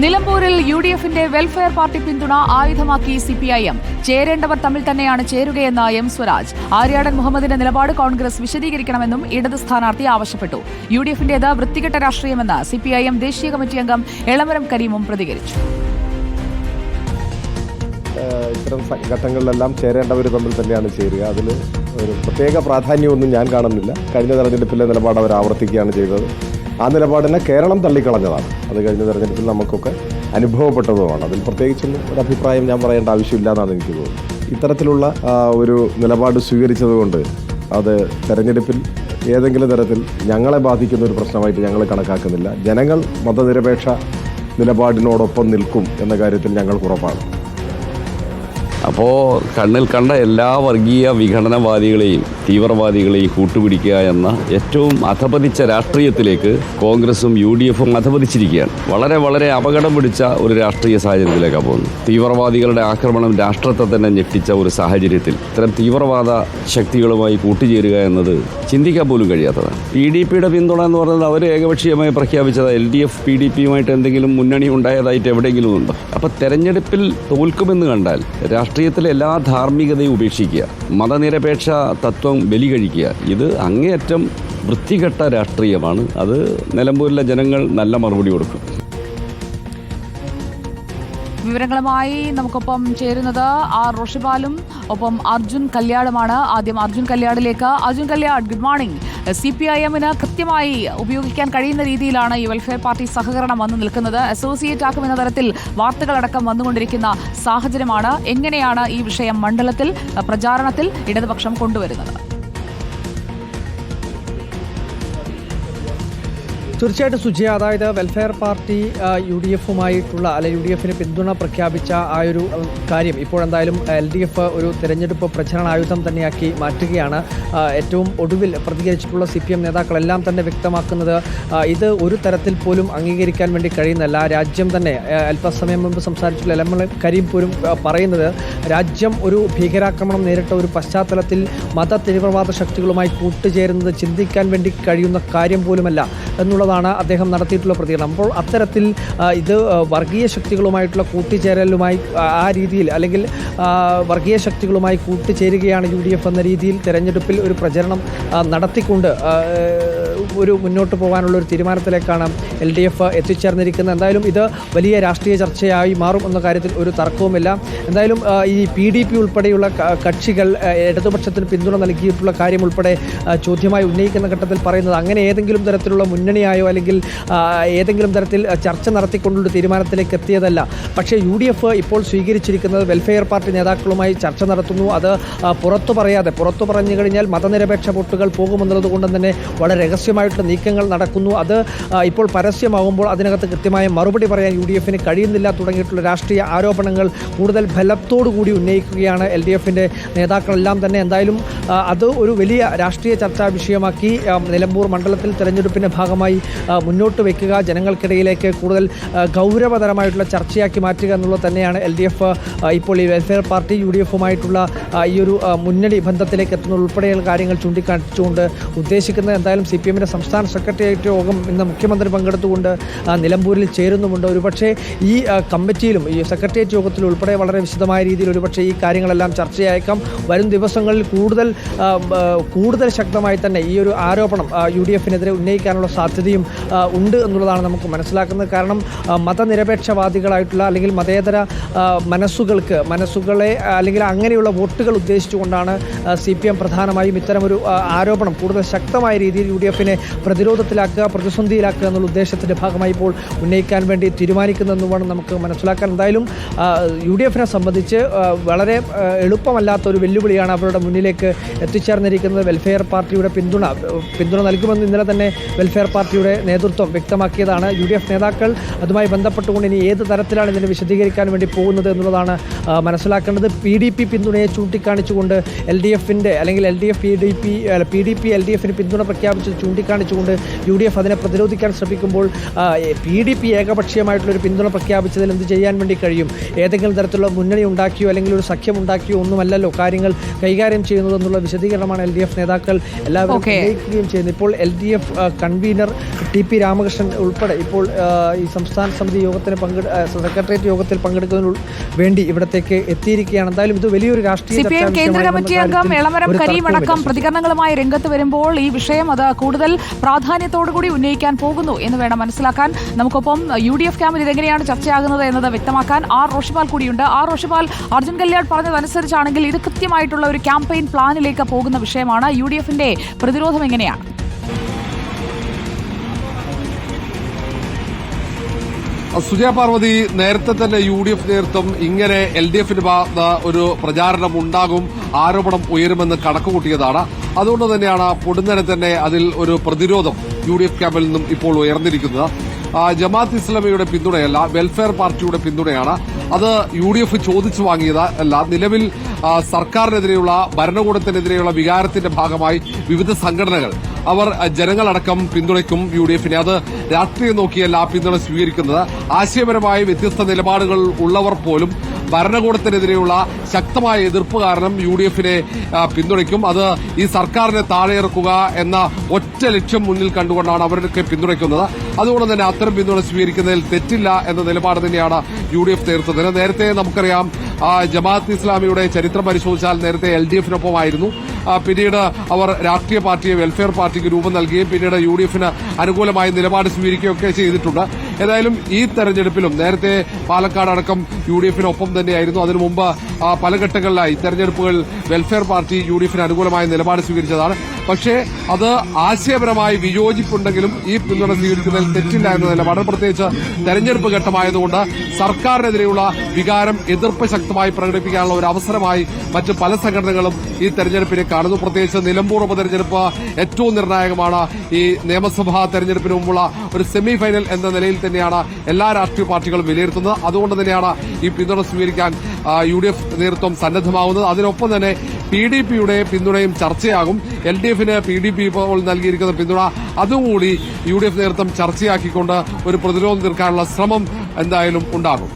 നിലമ്പൂരിൽ U D എഫിന്റെ വെൽഫെയർ പാർട്ടി പിന്തുണ ആയുധമാക്കി സിപിഐഎം ചേരേണ്ടവർ തമ്മിൽ തന്നെയാണ് ചേരുകയെന്ന് എം സ്വരാജ്. ആര്യാടൻ മുഹമ്മദിന്റെ നിലപാട് കോൺഗ്രസ് വിശദീകരിക്കണമെന്നും ഇടത് സ്ഥാനാർത്ഥി ആവശ്യപ്പെട്ടു. യു ഡി എഫിന്റേത് വൃത്തികെട്ട രാഷ്ട്രീയമെന്ന് സി പി ഐ എം ദേശീയ കമ്മിറ്റി അംഗം എളമരം കരീമും പ്രതികരിച്ചു. ഇത്തരം ഘട്ടങ്ങളിലെല്ലാം ചേരേണ്ടവർ തമ്മിൽ തന്നെയാണ് ചേരുക. അതിൽ ഒരു പ്രത്യേക പ്രാധാന്യമൊന്നും ഞാൻ കാണുന്നില്ല. കഴിഞ്ഞ തെരഞ്ഞെടുപ്പിലെ നിലപാട് അവർ ആവർത്തിക്കുകയാണ് ചെയ്തത്. ആ നിലപാടിനെ കേരളം തള്ളിക്കളഞ്ഞതാണ്. അത് കഴിഞ്ഞ തെരഞ്ഞെടുപ്പിൽ നമുക്കൊക്കെ അനുഭവപ്പെട്ടതുമാണ്. അതിൽ പ്രത്യേകിച്ചൊന്നും ഒരു അഭിപ്രായം ഞാൻ പറയേണ്ട ആവശ്യമില്ല എന്നാണ് എനിക്ക് തോന്നുന്നത്. ഇത്തരത്തിലുള്ള ഒരു നിലപാട് സ്വീകരിച്ചതുകൊണ്ട് അത് തെരഞ്ഞെടുപ്പിൽ ഏതെങ്കിലും തരത്തിൽ ഞങ്ങളെ ബാധിക്കുന്ന ഒരു പ്രശ്നമായിട്ട് ഞങ്ങൾ കണക്കാക്കുന്നില്ല. ജനങ്ങൾ മതനിരപേക്ഷ നിലപാടിനോടൊപ്പം നിൽക്കും എന്ന കാര്യത്തിൽ ഞങ്ങൾ ഉറപ്പാണ്. അപ്പോൾ കണ്ണിൽ കണ്ട എല്ലാ വർഗീയ വിഘടനവാദികളെയും തീവ്രവാദികളെയും കൂട്ടുപിടിക്കുക എന്ന ഏറ്റവും അധപതിച്ച രാഷ്ട്രീയത്തിലേക്ക് കോൺഗ്രസും യു ഡി എഫും അധപതിച്ചിരിക്കുകയാണ്. വളരെ വളരെ അപകടം പിടിച്ച ഒരു രാഷ്ട്രീയ സാഹചര്യത്തിലേക്കാണ് പോകുന്നത്. തീവ്രവാദികളുടെ ആക്രമണം രാഷ്ട്രത്തെ തന്നെ ഞെട്ടിച്ച ഒരു സാഹചര്യത്തിൽ ഇത്തരം തീവ്രവാദ ശക്തികളുമായി കൂട്ടുചേരുക എന്നത് ചിന്തിക്കാൻ പോലും കഴിയാത്തതാണ്. പി ഡി പിയുടെ പിന്തുണ എന്ന് പറയുന്നത് അവർ ഏകപക്ഷീയമായി പ്രഖ്യാപിച്ചത് L D F P D പിയുമായിട്ട് എന്തെങ്കിലും മുന്നണി ഉണ്ടായതായിട്ട് എവിടെയെങ്കിലും ഉണ്ടോ? അപ്പോൾ തെരഞ്ഞെടുപ്പിൽ തോൽക്കുമെന്ന് കണ്ടാൽ രാഷ്ട്രീയത്തിലെ എല്ലാ ധാർമ്മികതയും ഉപേക്ഷിക്കുക. മതനിരപേക്ഷ തത്വം ബലി കഴിക്കുക ഇത് അങ്ങേയറ്റം വൃത്തികെട്ട രാഷ്ട്രീയമാണ്. അത് നിലമ്പൂരിലെ ജനങ്ങൾ നല്ല മറുപടി കൊടുക്കും. വിവരങ്ങളുമായി നമുക്കൊപ്പം ചേരുന്നത് ആർ റോഷിബാലും ഒപ്പം അർജുൻ കല്യാടുമാണ് ആദ്യം Arjun കല്യാടിലേക്ക് Arjun Kalyad good morning C P I എമ്മിന് കൃത്യമായി ഉപയോഗിക്കാൻ കഴിയുന്ന രീതിയിലാണ് ഈ വെൽഫെയർ പാർട്ടി സഹകരണം വന്നു നിൽക്കുന്നത്. അസോസിയേറ്റ് ആക്കും എന്ന തരത്തിൽ വാർത്തകളടക്കം വന്നുകൊണ്ടിരിക്കുന്ന സാഹചര്യമാണ്. എങ്ങനെയാണ് ഈ വിഷയം മണ്ഡലത്തിൽ പ്രചാരണത്തിൽ ഇടതുപക്ഷം കൊണ്ടുവരുന്നത്? തീർച്ചയായിട്ടും സുജയ അതായത് വെൽഫെയർ പാർട്ടി യു ഡി എഫുമായിട്ടുള്ള അല്ലെ യു ഡി എഫിന് പിന്തുണ പ്രഖ്യാപിച്ച ആ ഒരു കാര്യം ഇപ്പോഴെന്തായാലും എൽ ഡി എഫ് ഒരു തെരഞ്ഞെടുപ്പ് പ്രചരണായുധം തന്നെയാക്കി മാറ്റുകയാണ്. ഏറ്റവും ഒടുവിൽ പ്രതികരിച്ചിട്ടുള്ള സി പി എം നേതാക്കളെല്ലാം തന്നെ വ്യക്തമാക്കുന്നത് ഇത് ഒരു തരത്തിൽ പോലും അംഗീകരിക്കാൻ വേണ്ടി കഴിയുന്നല്ല. രാജ്യം തന്നെ അല്പസമയം മുമ്പ് സംസാരിച്ചിട്ടുള്ള എലമല കരീം പോലും പറയുന്നത് രാജ്യം ഒരു ഭീകരാക്രമണം നേരിട്ട ഒരു പശ്ചാത്തലത്തിൽ മത തീവ്രവാദ ശക്തികളുമായി കൂട്ടുചേരുന്നത് ചിന്തിക്കാൻ വേണ്ടി കഴിയുന്ന കാര്യം പോലുമല്ല. എന്നുള്ളതാണ് അദ്ദേഹം നടത്തിയിട്ടുള്ള പ്രതികരണം. അപ്പോൾ അത്തരത്തിൽ ഇത് വർഗീയ ശക്തികളുമായിട്ടുള്ള കൂട്ടിച്ചേരലുമായി ആ, രീതിയിൽ അല്ലെങ്കിൽ വർഗീയ ശക്തികളുമായി കൂട്ടിച്ചേരുകയാണ് യു എന്ന രീതിയിൽ തെരഞ്ഞെടുപ്പിൽ ഒരു പ്രചരണം നടത്തിക്കൊണ്ട് ഒരു മുന്നോട്ട് പോകാനുള്ള ഒരു തീരുമാനത്തിലേക്കാണ് എൽ ഡി എഫ് എത്തിച്ചേർന്നിരിക്കുന്നത്. എന്തായാലും ഇത് വലിയ രാഷ്ട്രീയ ചർച്ചയായി മാറും എന്ന കാര്യത്തിൽ ഒരു തർക്കവുമില്ല. എന്തായാലും ഈ പി ഡി പി ഉൾപ്പെടെയുള്ള കക്ഷികൾ ഇടതുപക്ഷത്തിന് പിന്തുണ നൽകിയിട്ടുള്ള കാര്യം ഉൾപ്പെടെ ചോദ്യമായി ഉന്നയിക്കുന്ന ഘട്ടത്തിൽ പറയുന്നത് അങ്ങനെ ഏതെങ്കിലും തരത്തിലുള്ള മുന്നണിയായോ അല്ലെങ്കിൽ ഏതെങ്കിലും തരത്തിൽ ചർച്ച നടത്തിക്കൊണ്ടുള്ള തീരുമാനത്തിലേക്ക് എത്തിയതല്ല. പക്ഷേ യു ഡി എഫ് ഇപ്പോൾ സ്വീകരിച്ചിരിക്കുന്നത് വെൽഫെയർ പാർട്ടി നേതാക്കളുമായി ചർച്ച നടത്തുന്നു. അത് പുറത്തു പറയാതെ പുറത്തു പറഞ്ഞു കഴിഞ്ഞാൽ മതനിരപേക്ഷ വോട്ടുകൾ പോകുമെന്നുള്ളത് കൊണ്ടും തന്നെ വളരെ രഹസ്യമായിട്ടുള്ള നീക്കങ്ങൾ നടക്കുന്നു. അത് ഇപ്പോൾ പരസ്യമാകുമ്പോൾ അതിനകത്ത് കൃത്യമായ മറുപടി പറയാൻ യു ഡി എഫിന് കഴിയുന്നില്ല. തുടങ്ങിയിട്ടുള്ള രാഷ്ട്രീയ ആരോപണങ്ങൾ കൂടുതൽ ബലത്തോടു കൂടി ഉന്നയിക്കുകയാണ് എൽ ഡി എഫിന്റെ നേതാക്കളെല്ലാം തന്നെ. എന്തായാലും അത് ഒരു വലിയ രാഷ്ട്രീയ ചർച്ചാ വിഷയമാക്കി നിലമ്പൂർ മണ്ഡലത്തിൽ തെരഞ്ഞെടുപ്പിന്റെ ഭാഗമായി മുന്നോട്ട് വയ്ക്കുക ജനങ്ങൾക്കിടയിലേക്ക് കൂടുതൽ ഗൗരവതരമായിട്ടുള്ള ചർച്ചയാക്കി മാറ്റുക എന്നുള്ളത് തന്നെയാണ് എൽ ഡി എഫ് ഇപ്പോൾ ഈ വെൽഫെയർ പാർട്ടി യു ഡി എഫുമായിട്ടുള്ള ഈ ഒരു മുന്നണി ബന്ധത്തിലേക്ക് എത്തുന്ന ഉൾപ്പെടെയുള്ള കാര്യങ്ങൾ ചൂണ്ടിക്കാണിച്ചുകൊണ്ട് ഉദ്ദേശിക്കുന്നത്. എന്തായാലും സി പി എമ്മിന്റെ സംസ്ഥാന സെക്രട്ടേറിയറ്റ് യോഗം ഇന്ന് മുഖ്യമന്ത്രി പങ്കെടുത്തുകൊണ്ട് നിലമ്പൂരിൽ ചേരുന്നുമുണ്ട്. ഒരുപക്ഷെ ഈ കമ്മിറ്റിയിലും ഈ സെക്രട്ടേറിയറ്റ് യോഗത്തിൽ ഉൾപ്പെടെ വളരെ വിശദമായ രീതിയിൽ ഒരുപക്ഷെ ഈ കാര്യങ്ങളെല്ലാം ചർച്ചയായേക്കാം. വരും ദിവസങ്ങളിൽ കൂടുതൽ കൂടുതൽ ശക്തമായി തന്നെ ഈ ഒരു ആരോപണം യു ഡി എഫിനെതിരെ ഉന്നയിക്കാനുള്ള സാധ്യതയും ഉണ്ട് എന്നുള്ളതാണ് നമുക്ക് മനസ്സിലാക്കുന്നത്. കാരണം മതനിരപേക്ഷവാദികളായിട്ടുള്ള അല്ലെങ്കിൽ മതേതര മനസ്സുകൾക്ക് മനസ്സുകളെ അല്ലെങ്കിൽ അങ്ങനെയുള്ള വോട്ടുകൾ ഉദ്ദേശിച്ചുകൊണ്ടാണ് സി പി എം പ്രധാനമായും ഇത്തരമൊരു ആരോപണം കൂടുതൽ ശക്തമായ രീതിയിൽ യു ഡി എഫിനെ പ്രതിരോധത്തിലാക്കുക പ്രതിസന്ധിയിലാക്കുക എന്നുള്ള ഉദ്ദേശത്തിന്റെ ഭാഗമായി ഇപ്പോൾ ഉന്നയിക്കാൻ വേണ്ടി തീരുമാനിക്കുന്നതെന്ന് വേണം നമുക്ക് മനസ്സിലാക്കാൻ എന്തായാലും യു ഡി എഫിനെ സംബന്ധിച്ച് വളരെ എളുപ്പമല്ലാത്ത ഒരു വെല്ലുവിളിയാണ് അവരുടെ മുന്നിലേക്ക് എത്തിച്ചേർന്നിരിക്കുന്നത്. വെൽഫെയർ പാർട്ടിയുടെ പിന്തുണ പിന്തുണ നൽകുമെന്ന് ഇന്നലെ തന്നെ വെൽഫെയർ പാർട്ടിയുടെ നേതൃത്വം വ്യക്തമാക്കിയതാണ്. യു ഡി എഫ് നേതാക്കൾ അതുമായി ബന്ധപ്പെട്ടുകൊണ്ട് ഇനി ഏത് തരത്തിലാണ് ഇതിനെ വിശദീകരിക്കാൻ വേണ്ടി പോകുന്നത് എന്നുള്ളതാണ് മനസ്സിലാക്കേണ്ടത്. പി ഡി പി പിന്തുണയെ ചൂണ്ടിക്കാണിച്ചുകൊണ്ട് എൽ ഡി എഫിന്റെ അല്ലെങ്കിൽ L D F P D P P D P L D എഫിന് പിന്തുണ പ്രഖ്യാപിച്ച് ചൂണ്ടിക്കാണിച്ചു ചൂണ്ടിക്കാണിച്ചുകൊണ്ട് യു ഡി എഫ് അതിനെ പ്രതിരോധിക്കാൻ ശ്രമിക്കുമ്പോൾ പി ഡി പി ഏകപക്ഷീയമായിട്ടുള്ളൊരു പിന്തുണ പ്രഖ്യാപിച്ചതിൽ എന്ത് ചെയ്യാൻ വേണ്ടി കഴിയും? ഏതെങ്കിലും തരത്തിലുള്ള മുന്നണി ഉണ്ടാക്കിയോ അല്ലെങ്കിൽ ഒരു സഖ്യം ഉണ്ടാക്കിയോ ഒന്നുമല്ലല്ലോ കാര്യങ്ങൾ കൈകാര്യം ചെയ്യുന്നത് എന്നുള്ള വിശദീകരണമാണ് എൽ ഡി എഫ് നേതാക്കൾ എല്ലാവരും. ഉന്നയിക്കുകയും ചെയ്യുന്നത്. ഇപ്പോൾ L D F convener T P Ramakrishnan ഉൾപ്പെടെ ഇപ്പോൾ ഈ സംസ്ഥാന സമിതി യോഗത്തിന് പങ്കെടു സെക്രട്ടേറിയറ്റ് യോഗത്തിൽ പങ്കെടുക്കുന്നതിന് വേണ്ടി ഇവിടത്തേക്ക് എത്തിയിരിക്കുകയാണ്. എന്തായാലും ഇത് വലിയൊരു രാഷ്ട്രീയ കേന്ദ്ര കമ്മിറ്റി അംഗം എളമരം കരീം അടക്കം പ്രതികരണങ്ങളുമായി രംഗത്ത് വരുമ്പോൾ ഈ വിഷയം അത് കൂടുതൽ പ്രാധാന്യത്തോടുകൂടി ഉന്നയിക്കാൻ പോകുന്നു എന്ന് വേണം മനസ്സിലാക്കാൻ. നമുക്കൊപ്പം യു ഡി എഫ് ക്യാമ്പിൽ ഇതെങ്ങനെയാണ് ചർച്ചയാകുന്നത് എന്നത് വ്യക്തമാക്കാൻ ആർ റോഷിപാൽ കൂടിയുണ്ട്. ആർ റോഷിപാൽ അർജുൻ കല്യാൺ പറഞ്ഞതനുസരിച്ചാണെങ്കിൽ ഇത് കൃത്യമായിട്ടുള്ള ഒരു ക്യാമ്പയിൻ പ്ലാനിലേക്ക് പോകുന്ന വിഷയമാണ് യു ഡി എഫിന്റെ പ്രതിരോധം എങ്ങനെയാണ്? സുജയ പാർവതി നേരത്തെ തന്നെ യു ഡി എഫ് നേതൃത്വം ഇങ്ങനെ എൽ ഡി ഭാഗത്ത് ഒരു പ്രചാരണം ഉണ്ടാകും. ആരോപണം ഉയരുമെന്ന് കണക്കുകൂട്ടിയതാണ്. അതുകൊണ്ട് തന്നെയാണ് പൊടുന്നനെ തന്നെ അതിൽ ഒരു പ്രതിരോധം യു ഡി എഫ് ക്യാമ്പിൽ നിന്നും ഇപ്പോൾ ഉയർന്നിരിക്കുന്നത്. ജമാഅത്ത് ഇസ്ലാമിയുടെ പിന്തുണയല്ല വെൽഫെയർ പാർട്ടിയുടെ പിന്തുണയാണ്. അത് യു ഡി എഫ് ചോദിച്ചു വാങ്ങിയതല്ല നിലവിൽ സർക്കാരിനെതിരെയുള്ള ഭരണകൂടത്തിനെതിരെയുള്ള വികാരത്തിന്റെ ഭാഗമായി വിവിധ സംഘടനകൾ അവർ ജനങ്ങളടക്കം പിന്തുണയ്ക്കും യു ഡി എഫിനെ. അത് രാഷ്ട്രീയം നോക്കിയല്ല പിന്തുണ സ്വീകരിക്കുന്നത്. ആശയപരമായ വ്യത്യസ്ത നിലപാടുകൾ ഉള്ളവർ പോലും ഭരണകൂടത്തിനെതിരെയുള്ള ശക്തമായ എതിർപ്പ് കാരണം യു ഡി എഫിനെ പിന്തുണയ്ക്കും. അത് ഈ സർക്കാരിനെ താഴെയിറക്കുക എന്ന ഒറ്റ ലക്ഷ്യം മുന്നിൽ കണ്ടുകൊണ്ടാണ് അവരൊക്കെ പിന്തുണയ്ക്കുന്നത്. അതുകൊണ്ട് തന്നെ അത്തരം പിന്തുണ സ്വീകരിക്കുന്നതിൽ തെറ്റില്ല എന്ന നിലപാട് തന്നെയാണ് യു ഡി എഫ് തീർത്തത് നേരത്തെ നമുക്കറിയാം ജമാഅത്ത് ഇസ്ലാമിയുടെ ചരിത്രം പരിശോധിച്ചാൽ നേരത്തെ എൽ ഡി എഫിനൊപ്പമായിരുന്നു. പിന്നീട് അവർ രാഷ്ട്രീയ പാർട്ടിയെ വെൽഫെയർ പാർട്ടിക്ക് രൂപം നൽകുകയും പിന്നീട് യു ഡി എഫിന് അനുകൂലമായ നിലപാട് സ്വീകരിക്കുകയൊക്കെ ചെയ്തിട്ടുണ്ട്. ഏതായാലും ഈ തെരഞ്ഞെടുപ്പിലും നേരത്തെ പാലക്കാട് അടക്കം യു ഡി എഫിനൊപ്പം തന്നെയായിരുന്നു. അതിനു മുമ്പ് പല ഘട്ടങ്ങളിലായി തെരഞ്ഞെടുപ്പുകൾ വെൽഫെയർ പാർട്ടി യു ഡി എഫിന് അനുകൂലമായ നിലപാട് സ്വീകരിച്ചതാണ്. പക്ഷേ അത് ആശയപരമായി വിയോജിപ്പുണ്ടെങ്കിലും ഈ പിന്തുണ സ്വീകരിക്കുന്നതിൽ തെറ്റില്ല എന്ന നിലപാട് പ്രത്യേകിച്ച് തെരഞ്ഞെടുപ്പ് ഘട്ടമായതുകൊണ്ട് സർക്കാരിനെതിരെയുള്ള വികാരം എതിർപ്പ് ശക്തമായി പ്രകടിപ്പിക്കാനുള്ള ഒരു അവസരമായി മറ്റ് പല സംഘടനകളും ഈ തെരഞ്ഞെടുപ്പിനെ കാണുന്നു. പ്രത്യേകിച്ച് നിലമ്പൂർ ഉപതെരഞ്ഞെടുപ്പ് ഏറ്റവും നിർണായകമാണ്. ഈ നിയമസഭാ തെരഞ്ഞെടുപ്പിന് മുമ്പുള്ള ഒരു സെമി ഫൈനൽ എന്ന നിലയിൽ തന്നെയാണ് എല്ലാ രാഷ്ട്രീയ പാർട്ടികളും വിലയിരുത്തുന്നത്. അതുകൊണ്ട് തന്നെയാണ് ഈ പിന്തുണ സ്വീകരിക്കാൻ യു ഡി എഫ് നേതൃത്വം സന്നദ്ധമാവുന്നത്. അതിനൊപ്പം തന്നെ പി ഡി പിയുടെ പിന്തുണയും ചർച്ചയാകും. എൽ ഡി എഫിന് പി ഡി പി ഇപ്പോൾ നൽകിയിരിക്കുന്ന പിന്തുണ. അതുകൂടി യു ഡി എഫ് നേതൃത്വം ചർച്ചയാക്കിക്കൊണ്ട് ഒരു പ്രതിരോധം തീർക്കാനുള്ള ശ്രമം എന്തായാലും ഉണ്ടാകും.